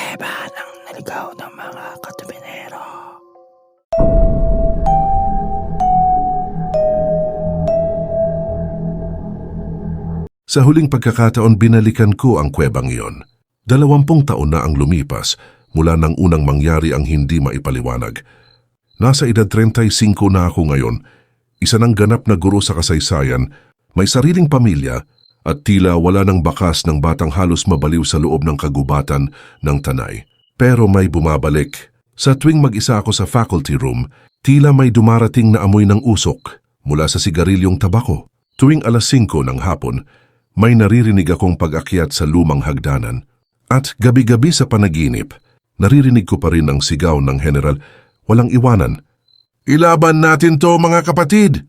Kuweba ng naligaw ng mga katubinero. Sa huling pagkakataon binalikan ko ang kwebang iyon. Dalawampung taon na ang lumipas mula nang unang mangyari ang hindi maipaliwanag. Nasa edad 35 na ako ngayon, isa ng ganap na guro sa kasaysayan, may sariling pamilya at tila wala ng bakas ng batang halos mabaliw sa loob ng kagubatan ng tanay. Pero may bumabalik. Sa tuwing mag-isa ako sa faculty room, tila may dumarating na amoy ng usok mula sa sigarilyong tabako. Tuwing alas 5 ng hapon, may naririnig akong pag-akyat sa lumang hagdanan. At gabi-gabi sa panaginip, naririnig ko pa rin ang sigaw ng general, walang iwanan. Ilaban natin to mga kapatid!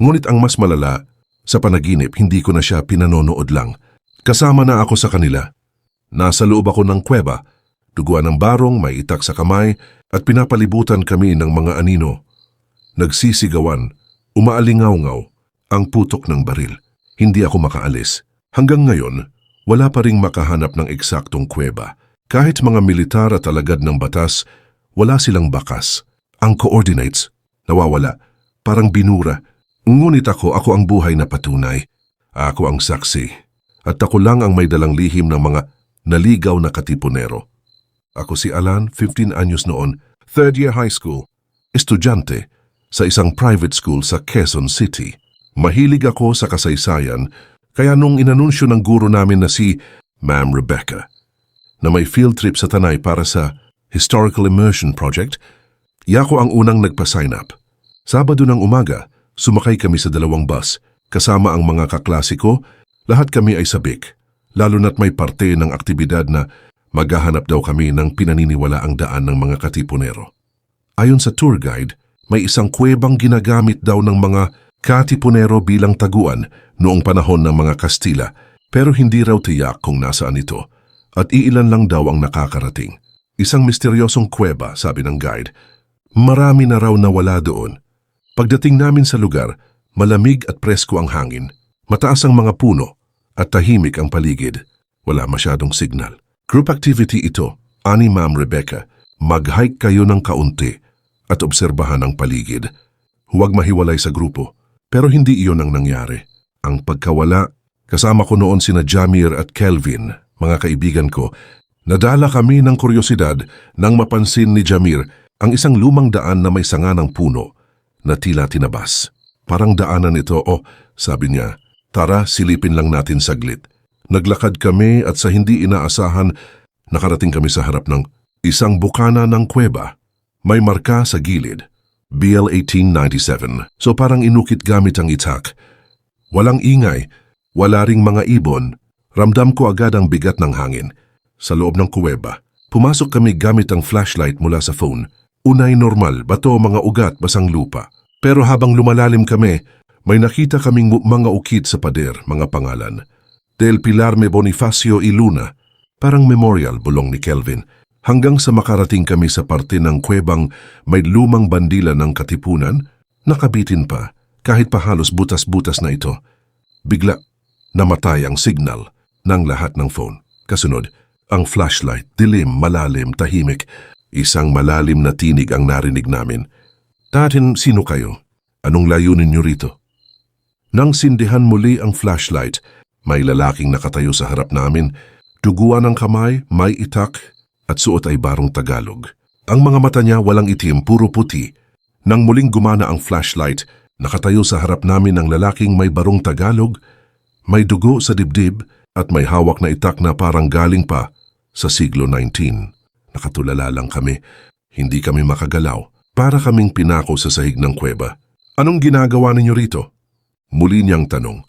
Ngunit ang mas malala, sa panaginip hindi ko na siya pinanonood lang. Kasama na ako sa kanila. Nasa loob ako ng kweba, duguan ng barong, may itak sa kamay, at pinapalibutan kami ng mga anino. Nagsisigawan, umaalingaw-ngaw, ang putok ng baril. Hindi ako makaalis. Hanggang ngayon, wala pa ring makahanap ng eksaktong kuweba. Kahit mga militar at alagad ng batas, wala silang bakas. Ang coordinates, nawawala, parang binura. Ngunit ako, ako ang buhay na patunay. Ako ang saksi. At ako lang ang may dalang lihim ng mga naligaw na katipunero. Ako si Alan, 15 anyos noon, third year high school, estudyante sa isang private school sa Quezon City. Mahilig ako sa kasaysayan, kaya nung inanunsyo ng guro namin na si Ma'am Rebecca, na may field trip sa Tanay para sa Historical Immersion Project, yako ang unang nagpa-sign up. Sabado ng umaga, sumakay kami sa dalawang bus, kasama ang mga kaklasiko, lahat kami ay sabik, lalo na't may parte ng aktibidad na maghahanap daw kami ng pinaniniwala ang daan ng mga katipunero. Ayon sa tour guide, may isang kuwebang ginagamit daw ng mga katipunero bilang taguan noong panahon ng mga Kastila pero hindi raw tiyak kung nasaan ito at iilan lang daw ang nakakarating. Isang misteryosong kuweba, sabi ng guide. Marami na raw nawala doon. Pagdating namin sa lugar, malamig at presko ang hangin. Mataas ang mga puno at tahimik ang paligid. Wala masyadong signal. Group activity ito, ani Ma'am Rebecca. Mag-hike kayo ng kaunti at obserbahan ang paligid. Huwag mahiwalay sa grupo. Pero hindi iyon ang nangyari. Ang pagkawala, kasama ko noon sina Jamir at Kelvin, mga kaibigan ko, nadala kami ng kuryosidad nang mapansin ni Jamir ang isang lumang daan na may sanga ng puno na tila tinabas. Parang daanan ito o, sabi niya, tara silipin lang natin saglit. Naglakad kami at sa hindi inaasahan, nakarating kami sa harap ng isang bukana ng kuweba. May marka sa gilid. BL 1897. So parang inukit gamit ang itak. Walang ingay, wala ring mga ibon. Ramdam ko agad ang bigat ng hangin. Sa loob ng kuweba, pumasok kami gamit ang flashlight mula sa phone. Unay normal, bato, mga ugat, basang lupa. Pero habang lumalalim kami, may nakita kaming mga ukit sa pader, mga pangalan. Del Pilarme Bonifacio y Luna, parang memorial bulong ni Kelvin hanggang sa makarating kami sa parte ng kuwebang may lumang bandila ng katipunan, nakabitin pa kahit pa halos butas-butas na ito. Bigla, namatay ang signal ng lahat ng phone. Kasunod, ang flashlight, dilim, malalim, tahimik. Isang malalim na tinig ang narinig namin. Tatin, sino kayo? Anong layunin niyo rito? Nang sindihan muli ang flashlight, may lalaking nakatayo sa harap namin. Duguan ang kamay, may itak, at suot ay barong Tagalog. Ang mga mata niya walang itim, puro puti. Nang muling gumana ang flashlight, nakatayo sa harap namin ang lalaking may barong Tagalog, may dugo sa dibdib at may hawak na itak na parang galing pa sa siglo XIX. Nakatulala lang kami, hindi kami makagalaw, para kaming pinako sa sahig ng kuweba. Anong ginagawa ninyo rito? Muli niyang tanong.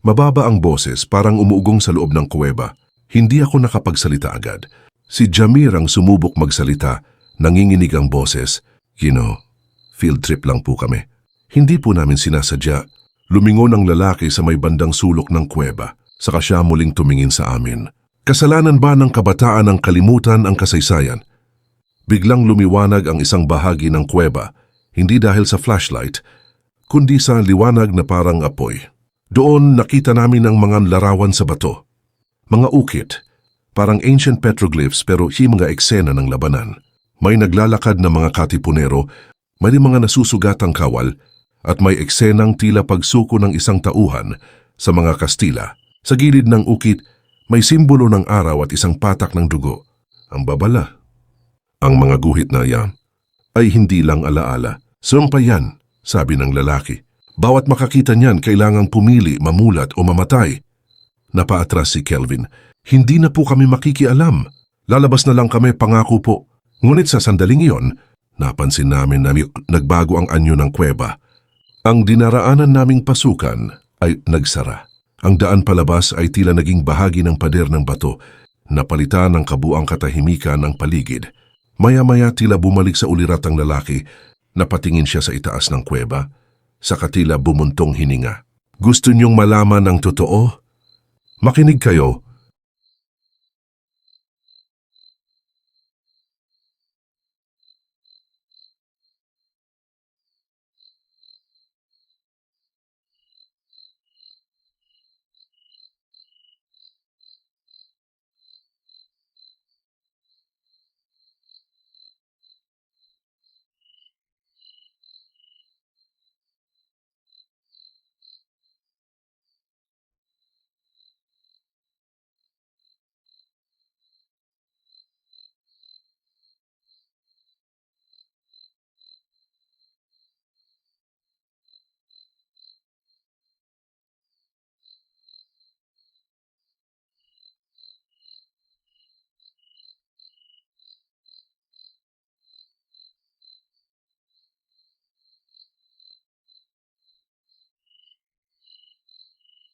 Mababa ang boses parang umuugong sa loob ng kuweba. Hindi ako nakapagsalita agad. Si Jamir ang sumubok magsalita, nanginginig ang boses. You know, field trip lang po kami. Hindi po namin sinasadya. Lumingon ang lalaki sa may bandang sulok ng kuweba, saka siya muling tumingin sa amin. Kasalanan ba ng kabataan ang kalimutan ang kasaysayan? Biglang lumiwanag ang isang bahagi ng kuweba, hindi dahil sa flashlight, kundi sa liwanag na parang apoy. Doon nakita namin ang mga larawan sa bato. Mga ukit, Parang ancient petroglyphs pero hi mga eksena ng labanan. May naglalakad na mga katipunero, may mga nasusugatang kawal, at may eksenang tila pagsuko ng isang tauhan sa mga Kastila. Sa gilid ng ukit, may simbolo ng araw at isang patak ng dugo. Ang babala. Ang mga guhit na yan ay hindi lang alaala. Sumpa yan, sabi ng lalaki. Bawat makakita niyan kailangang pumili, mamulat o mamatay. Napaatras si Kelvin. Hindi na po kami makikialam. Lalabas na lang kami, pangako po. Ngunit sa sandaling iyon, napansin namin na nagbago ang anyo ng kuweba. Ang dinaraanan naming pasukan ay nagsara. Ang daan palabas ay tila naging bahagi ng pader ng bato, napalitan ng kabuang katahimikan ng paligid. Maya-maya tila bumalik sa ulirat ang lalaki, napatingin siya sa itaas ng kuweba, sa katila bumuntong hininga. Gusto niyong malaman ang totoo? Makinig kayo.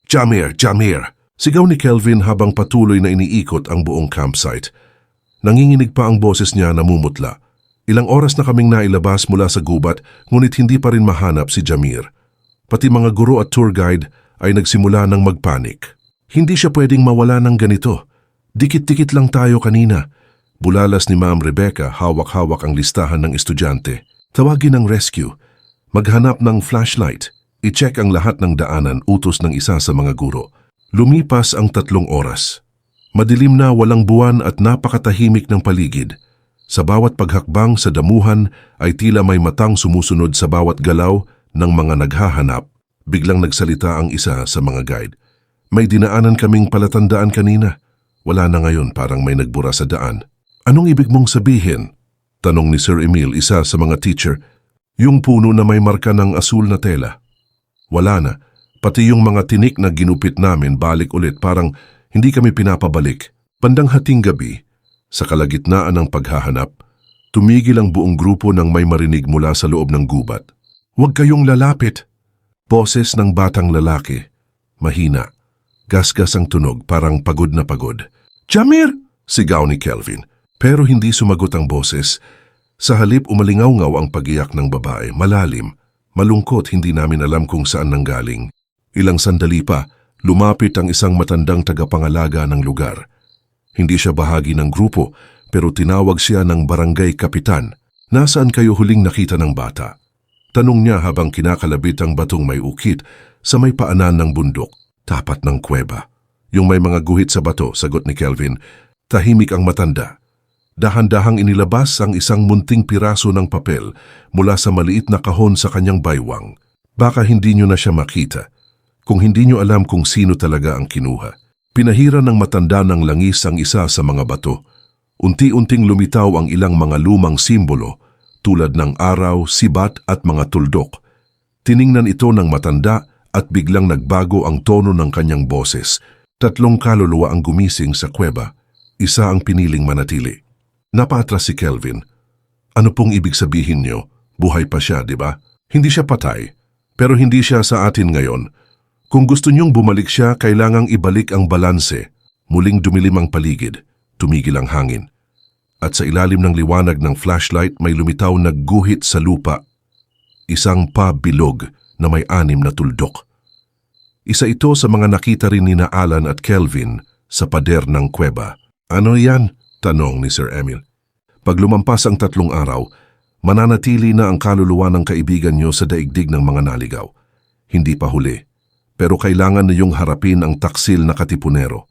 Jamir, Jamir! Sigaw ni Kelvin habang patuloy na iniikot ang buong campsite. Nanginginig pa ang boses niya namumutla. Ilang oras na kaming nailabas mula sa gubat ngunit hindi pa rin mahanap si Jamir. Pati mga guro at tour guide ay nagsimula ng magpanik. Hindi siya pwedeng mawala ng ganito. Dikit-dikit lang tayo kanina. Bulalas ni Ma'am Rebecca hawak-hawak ang listahan ng estudyante. Tawagin ang rescue. Maghanap ng flashlight. I-check ang lahat ng daanan utos ng isa sa mga guro. Lumipas ang tatlong oras. Madilim na walang buwan at napakatahimik ng paligid. Sa bawat paghakbang sa damuhan ay tila may matang sumusunod sa bawat galaw ng mga naghahanap. Biglang nagsalita ang isa sa mga guide. May dinaanan kaming palatandaan kanina. Wala na ngayon parang may nagbura sa daan. Anong ibig mong sabihin? Tanong ni Sir Emil, isa sa mga teacher. Yung puno na may marka ng asul na tela. Wala na. Pati yung mga tinik na ginupit namin balik ulit parang hindi kami pinapabalik. Bandang hating gabi, sa kalagitnaan ng paghahanap, tumigil ang buong grupo nang may marinig mula sa loob ng gubat. Huwag kayong lalapit. Boses ng batang lalaki. Mahina. Gasgas ang tunog parang pagod na pagod. Jamir! Sigaw ni Kelvin. Pero hindi sumagot ang boses. Sa halip umalingaw-ngaw ang pagiyak ng babae, malalim, malungkot hindi namin alam kung saan nanggaling. Ilang sandali pa, lumapit ang isang matandang tagapangalaga ng lugar. Hindi siya bahagi ng grupo, pero tinawag siya ng barangay kapitan. Nasaan kayo huling nakita ng bata? Tanong niya habang kinakalabit ang batong may ukit sa may paanan ng bundok, tapat ng kuweba. Yung may mga guhit sa bato, sagot ni Kelvin, tahimik ang matanda. Dahan-dahang inilabas ang isang munting piraso ng papel mula sa maliit na kahon sa kanyang baywang. Baka hindi nyo na siya makita. Kung hindi nyo alam kung sino talaga ang kinuha. Pinahira ng matanda ng langis ang isa sa mga bato. Unti-unting lumitaw ang ilang mga lumang simbolo tulad ng araw, sibat at mga tuldok. Tiningnan ito ng matanda at biglang nagbago ang tono ng kanyang boses. Tatlong kaluluwa ang gumising sa kuweba. Isa ang piniling manatili. Napatras si Kelvin. Ano pong ibig sabihin niyo? Buhay pa siya, di ba? Hindi siya patay. Pero hindi siya sa atin ngayon. Kung gusto niyong bumalik siya, kailangang ibalik ang balanse. Muling dumilim ang paligid. Tumigil ang hangin. At sa ilalim ng liwanag ng flashlight may lumitaw na guhit sa lupa. Isang pabilog na may anim na tuldok. Isa ito sa mga nakita rin ni na Alan at Kelvin sa pader ng kuweba. Ano yan? Tanong ni Sir Emil. Pag lumampas ang tatlong araw, mananatili na ang kaluluwa ng kaibigan niyo sa daigdig ng mga naligaw. Hindi pa huli, pero kailangan niyong harapin ang taksil na katipunero.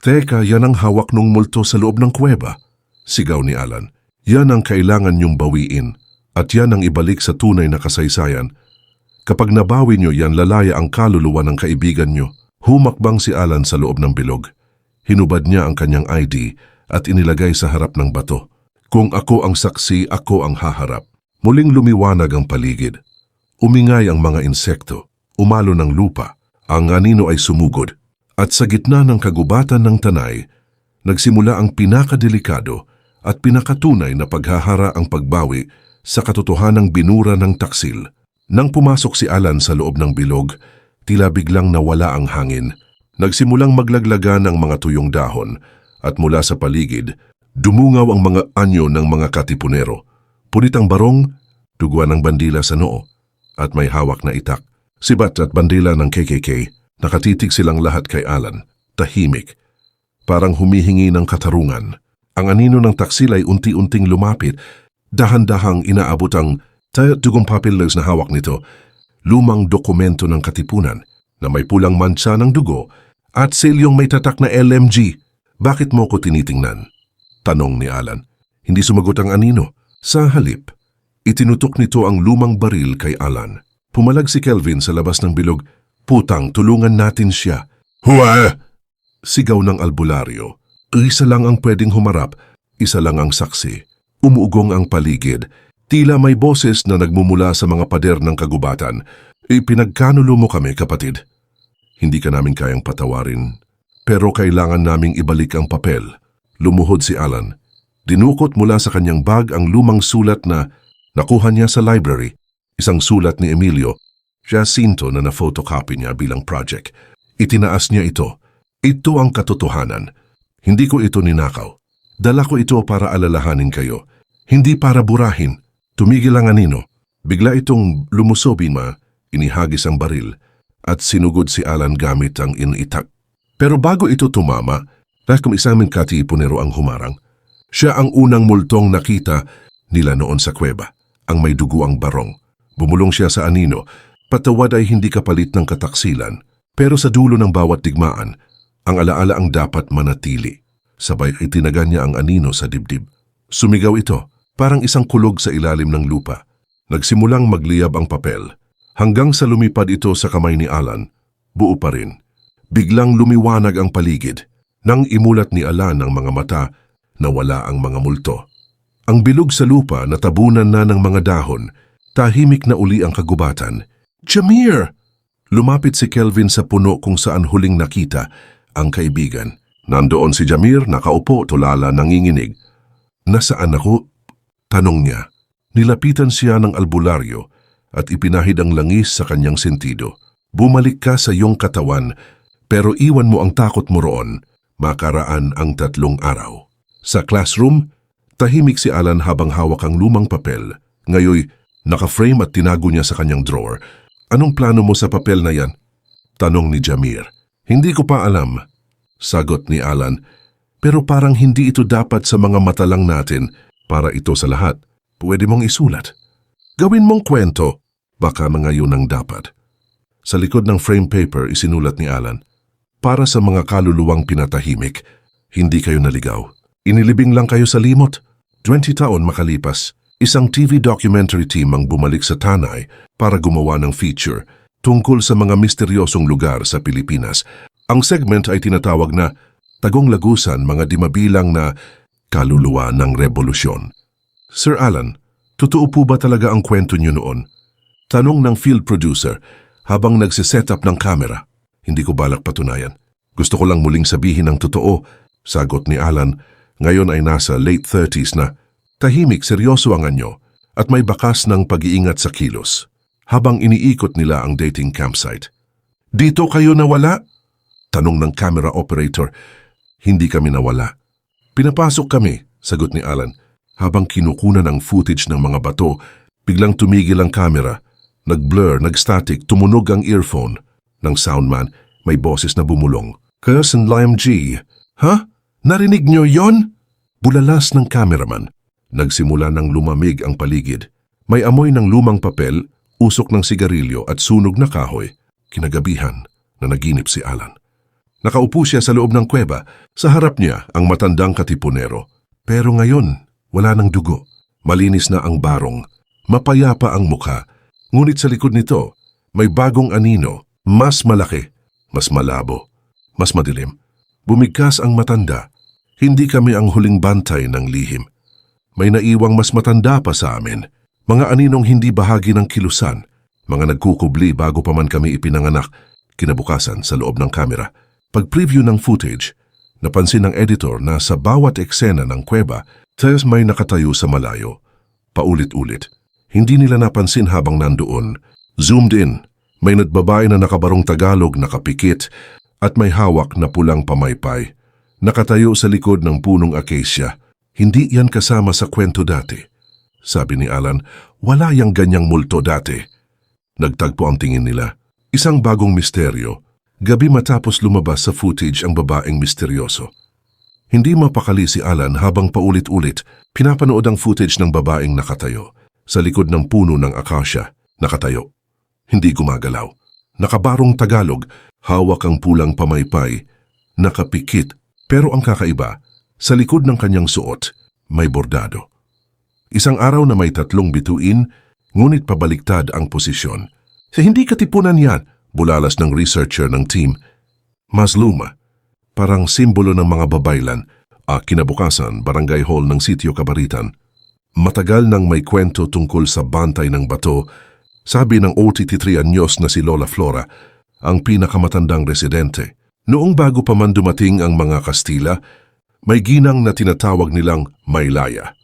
Teka, yan ang hawak ng multo sa loob ng kuweba. Sigaw ni Alan. Yan ang kailangan niyong bawiin at yan ang ibalik sa tunay na kasaysayan. Kapag nabawi niyo yan, lalaya ang kaluluwa ng kaibigan niyo. Humakbang si Alan sa loob ng bilog. Hinubad niya ang kanyang ID at inilagay sa harap ng bato. Kung ako ang saksi, ako ang haharap. Muling lumiwanag ang paligid. Umingay ang mga insekto, umalo ng lupa. Ang anino ay sumugod. At sa gitna ng kagubatan ng tanay, nagsimula ang pinakadelikado at pinakatunay na paghahara ang pagbawi sa katotohanang binura ng taksil. Nang pumasok si Alan sa loob ng bilog, tila biglang nawala ang hangin. Nagsimulang maglaglagan ang mga tuyong dahon at mula sa paligid, dumungaw ang mga anyo ng mga katipunero. Punit ang barong, dugwa ng bandila sa noo, at may hawak na itak. Sibat at bandila ng KKK, nakatitig silang lahat kay Alan, tahimik, parang humihingi ng katarungan. Ang anino ng taksil ay unti-unting lumapit, dahan-dahang inaabot ang tayat-dugong papillers na hawak nito, lumang dokumento ng katipunan na may pulang mansa ng dugo at selyong may tatak na LMG. Bakit mo ko tinitingnan? Tanong ni Alan. Hindi sumagot ang anino. Sa halip, itinutok nito ang lumang baril kay Alan. Pumalag si Kelvin sa labas ng bilog. Putang, tulungan natin siya. Huwa! Sigaw ng albularyo. Isa lang ang pwedeng humarap, isa lang ang saksi. Umuugong ang paligid. Tila may boses na nagmumula sa mga pader ng kagubatan. Ipinagkanulo mo kami, kapatid. Hindi ka namin kayang patawarin. Pero kailangan naming ibalik ang papel. Lumuhod si Alan. Dinukot mula sa kanyang bag ang lumang sulat na nakuha niya sa library. Isang sulat ni Emilio. Jacinto na na-photocopy niya bilang project. Itinaas niya ito. Ito ang katotohanan. Hindi ko ito ninakaw. Dala ko ito para alalahanin kayo. Hindi para burahin. Tumigil ang anino. Bigla itong lumusobin ma, inihagis ang baril, at sinugod si Alan gamit ang initak. Pero bago ito tumama, dahil kung isang katipunero ang humarang, siya ang unang multong nakita nila noon sa kweba, ang may dugo ang barong. Bumulong siya sa anino, patawad ay hindi kapalit ng kataksilan, pero sa dulo ng bawat digmaan, ang alaala ang dapat manatili. Sabay itinagan niya ang anino sa dibdib. Sumigaw ito, parang isang kulog sa ilalim ng lupa. Nagsimulang magliyab ang papel. Hanggang sa lumipad ito sa kamay ni Alan, buo pa rin. Biglang lumiwanag ang paligid. Nang imulat ni Alan ang mga mata, nawala ang mga multo. Ang bilog sa lupa natabunan na ng mga dahon, tahimik na uli ang kagubatan. Jamir! Lumapit si Kelvin sa puno kung saan huling nakita ang kaibigan. Nandoon si Jamir, nakaupo, tulala, nanginginig. Nasaan ako? Tanong niya. Nilapitan siya ng albularyo at ipinahid ang langis sa kanyang sentido. Bumalik ka sa iyong katawan, pero iwan mo ang takot mo roon, makaraan ang tatlong araw. Sa classroom, tahimik si Alan habang hawak ang lumang papel. Ngayoy, naka-frame at tinago niya sa kanyang drawer. Anong plano mo sa papel na yan? Tanong ni Jamir. Hindi ko pa alam. Sagot ni Alan. Pero parang hindi ito dapat sa mga mata lang natin para ito sa lahat. Pwede mong isulat. Gawin mong kwento. Baka mga yun ang dapat. Sa likod ng frame paper isinulat ni Alan. Para sa mga kaluluwang pinatahimik, hindi kayo naligaw. Inilibing lang kayo sa limot. 20 taon makalipas, isang TV documentary team ang bumalik sa Tanay para gumawa ng feature tungkol sa mga misteryosong lugar sa Pilipinas. Ang segment ay tinatawag na Tagong Lagusan mga dimabilang na kaluluwa ng revolusyon. Sir Alan, totoo po ba talaga ang kwento niyo noon? Tanong ng field producer habang nagsiset up ng camera. Hindi ko balak patunayan. Gusto ko lang muling sabihin ang totoo, sagot ni Alan. Ngayon ay nasa late 30s na. Tahimik, seryoso ang anyo at may bakas ng pag-iingat sa kilos. Habang iniikot nila ang dating campsite. Dito kayo nawala? Tanong ng camera operator. Hindi kami nawala. Pinapasok kami, sagot ni Alan. Habang kinukunan ang footage ng mga bato, biglang tumigil ang camera. Nag-blur, nag-static, tumunog ang earphone. Ng soundman, may boses na bumulong. Cousin Liam G. Ha? Narinig niyo yon? Bulalas ng cameraman. Nagsimula ng lumamig ang paligid. May amoy ng lumang papel, usok ng sigarilyo at sunog na kahoy. Kinagabihan na naginip si Alan. Nakaupo siya sa loob ng kuweba. Sa harap niya ang matandang katipunero. Pero ngayon, wala ng dugo. Malinis na ang barong. Mapayapa ang mukha. Ngunit sa likod nito, may bagong anino. Mas malaki, mas malabo, mas madilim. Bumigkas ang matanda. Hindi kami ang huling bantay ng lihim. May naiwang mas matanda pa sa amin. Mga aninong hindi bahagi ng kilusan. Mga nagkukubli bago pa man kami ipinanganak. Kinabukasan sa loob ng kamera. Pag-preview ng footage, napansin ng editor na sa bawat eksena ng kuweba, Tess may nakatayo sa malayo. Paulit-ulit. Hindi nila napansin habang nandoon. Zoomed in. May natbabae na nakabarong Tagalog nakapikit at may hawak na pulang pamaypay. Nakatayo sa likod ng punong acacia. Hindi yan kasama sa kwento dati. Sabi ni Alan, wala yang ganyang multo dati. Nagtagpo ang tingin nila. Isang bagong misteryo. Gabi matapos lumabas sa footage ang babaeng misteryoso. Hindi mapakali si Alan habang paulit-ulit pinapanood ang footage ng babaeng nakatayo sa likod ng puno ng akasya. Nakatayo. Hindi gumagalaw. Nakabarong Tagalog, hawak ang pulang pamaypay, nakapikit. Pero ang kakaiba, sa likod ng kanyang suot, may bordado. Isang araw na may tatlong bituin, ngunit pabaliktad ang posisyon. Sa hindi katipunan yan, bulalas ng researcher ng team, mas luma, parang simbolo ng mga babaylan, a kinabukasan barangay hall ng sitio Kabaritan. Matagal nang may kwento tungkol sa bantay ng bato, sabi ng OTT3 anyos na si Lola Flora, ang pinakamatandang residente. Noong bago pa man dumating ang mga Kastila, may ginang na tinatawag nilang Maylaya.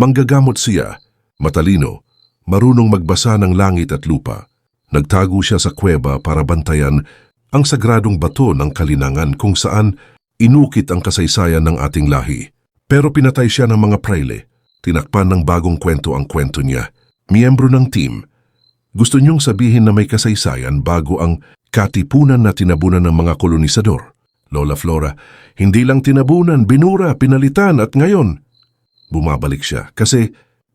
Manggagamot siya, matalino, marunong magbasa ng langit at lupa. Nagtago siya sa kuweba para bantayan ang sagradong bato ng kalinangan kung saan inukit ang kasaysayan ng ating lahi. Pero pinatay siya ng mga praile. Tinakpan ng bagong kwento ang kwento niya. Miyembro ng team. Gusto niyong sabihin na may kasaysayan bago ang katipunan na tinabunan ng mga kolonisador. Lola Flora, hindi lang tinabunan, binura, pinalitan at ngayon. Bumabalik siya kasi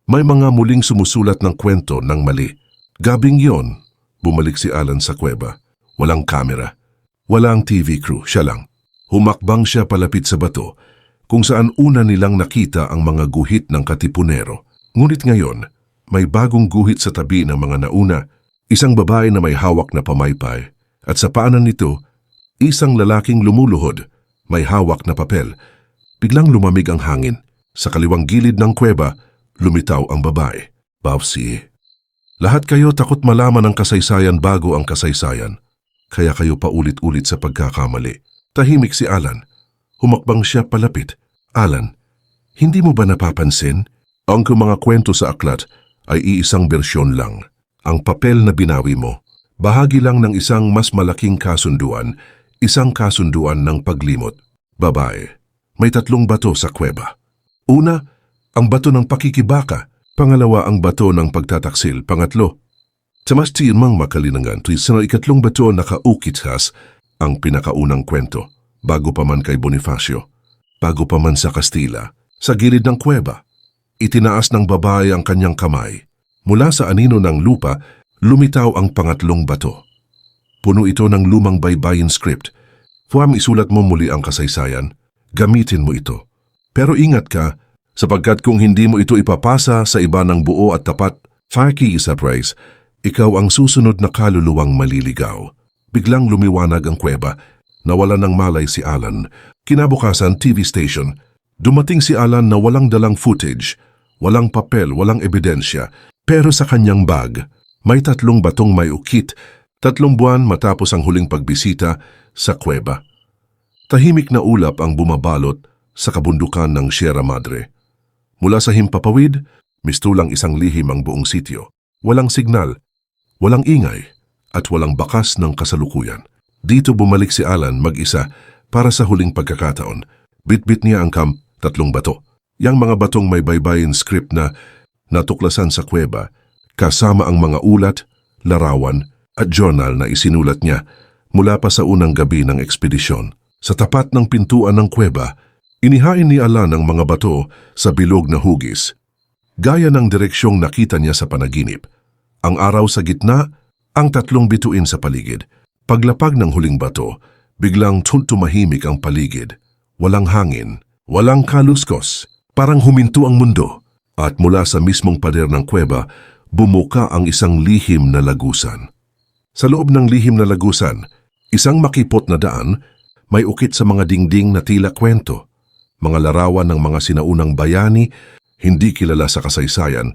may mga muling sumusulat ng kwento ng mali. Gabing yon, bumalik si Alan sa kuweba. Walang kamera. Walang TV crew, siya lang. Humakbang siya palapit sa bato kung saan una nilang nakita ang mga guhit ng katipunero. Ngunit ngayon, may bagong guhit sa tabi ng mga nauna, isang babae na may hawak na pamaypay at sa paanan nito, isang lalaking lumuluhod, may hawak na papel. Biglang lumamig ang hangin. Sa kaliwang gilid ng kuweba, lumitaw ang babae. Bawsi. Lahat kayo takot malaman ang kasaysayan bago ang kasaysayan. Kaya kayo paulit-ulit sa pagkakamali. Tahimik si Alan. Humakbang siya palapit. Alan, hindi mo ba napapansin? Ang mga kwento sa aklat ay iisang bersyon lang. Ang papel na binawi mo, bahagi lang ng isang mas malaking kasunduan, isang kasunduan ng paglimot. Babae, may tatlong bato sa kuweba. Una, ang bato ng pakikibaka. Pangalawa, ang bato ng pagtataksil. Pangatlo, sa mas tirmang makalinangan, tuy ikatlong bato nakaukithas ang pinakaunang kwento, bago pa man kay Bonifacio, bago pa man sa Kastila, sa gilid ng kuweba. Itinaas ng babae ang kanyang kamay. Mula sa anino ng lupa, lumitaw ang pangatlong bato. Puno ito ng lumang baybayin script. Fuam isulat mo muli ang kasaysayan, gamitin mo ito. Pero ingat ka, sapagkat kung hindi mo ito ipapasa sa iba ng buo at tapat, Faki surprise, ikaw ang susunod na kaluluwang maliligaw. Biglang lumiwanag ang kuweba. Nawala ng malay si Alan. Kinabukasan TV station. Dumating si Alan na walang dalang footage, walang papel, walang ebidensya. Pero sa kanyang bag, may tatlong batong may ukit, tatlong buwan matapos ang huling pagbisita sa kuweba. Tahimik na ulap ang bumabalot sa kabundukan ng Sierra Madre. Mula sa himpapawid, mistulang isang lihim ang buong sityo. Walang signal, walang ingay, at walang bakas ng kasalukuyan. Dito bumalik si Alan mag-isa para sa huling pagkakataon. Bitbit niya ang kam, tatlong bato. Yang mga batong may baybayin script na natuklasan sa kuweba, kasama ang mga ulat, larawan, at journal na isinulat niya mula pa sa unang gabi ng ekspedisyon. Sa tapat ng pintuan ng kuweba, inihain ni Alan ang mga bato sa bilog na hugis. Gaya ng direksyong nakita niya sa panaginip. Ang araw sa gitna, ang tatlong bituin sa paligid. Paglapag ng huling bato, Biglang tumahimik ang paligid. Walang hangin, walang kaluskos. Parang huminto ang mundo. At mula sa mismong pader ng kuweba, bumuka ang isang lihim na lagusan. Sa loob ng lihim na lagusan, isang makipot na daan, may ukit sa mga dingding na tila kwento. Mga larawan ng mga sinaunang bayani, hindi kilala sa kasaysayan,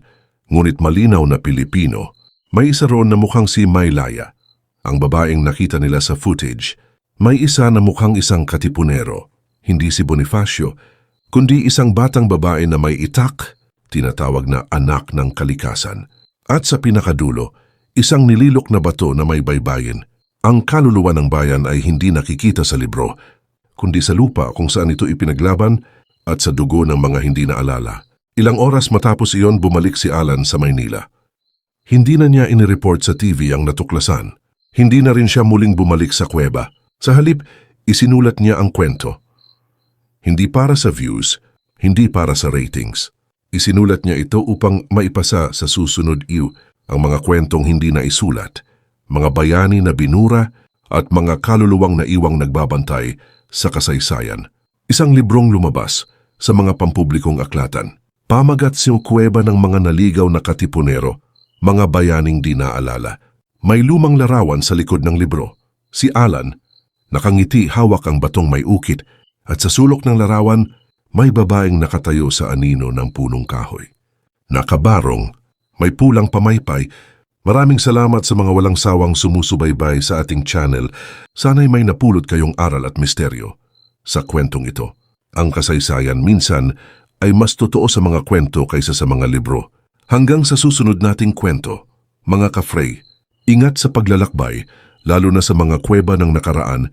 ngunit malinaw na Pilipino. May isa roon na mukhang si Maylaya, ang babaeng nakita nila sa footage. May isa na mukhang isang katipunero, hindi si Bonifacio, kundi isang batang babae na may itak, tinatawag na anak ng kalikasan. At sa pinakadulo, isang nililok na bato na may baybayin. Ang kaluluwa ng bayan ay hindi nakikita sa libro, kundi sa lupa kung saan ito ipinaglaban at sa dugo ng mga hindi naalala. Ilang oras matapos iyon bumalik si Alan sa Maynila. Hindi na niya inireport sa TV ang natuklasan. Hindi na rin siya muling bumalik sa kuweba. Sa halip, isinulat niya ang kwento. Hindi para sa views, hindi para sa ratings. Isinulat niya ito upang maipasa sa susunod iyo ang mga kwentong hindi na isulat, mga bayani na binura at mga kaluluwang naiwang nagbabantay sa kasaysayan. Isang librong lumabas sa mga pampublikong aklatan. Pamagat si kuweba ng mga naligaw na katipunero, mga bayaning di naalala. May lumang larawan sa likod ng libro. Si Alan, nakangiti hawak ang batong may ukit at sa sulok ng larawan may babaeng nakatayo sa anino ng punong kahoy. Nakabarong, may pulang pamaypay. Maraming salamat sa mga walang sawang sumusubaybay sa ating channel. Sana'y may napulot kayong aral at misteryo sa kwentong ito. Ang kasaysayan minsan ay mas totoo sa mga kwento kaysa sa mga libro. Hanggang sa susunod nating kwento, mga kafrey, ingat sa paglalakbay, lalo na sa mga kuweba ng nakaraan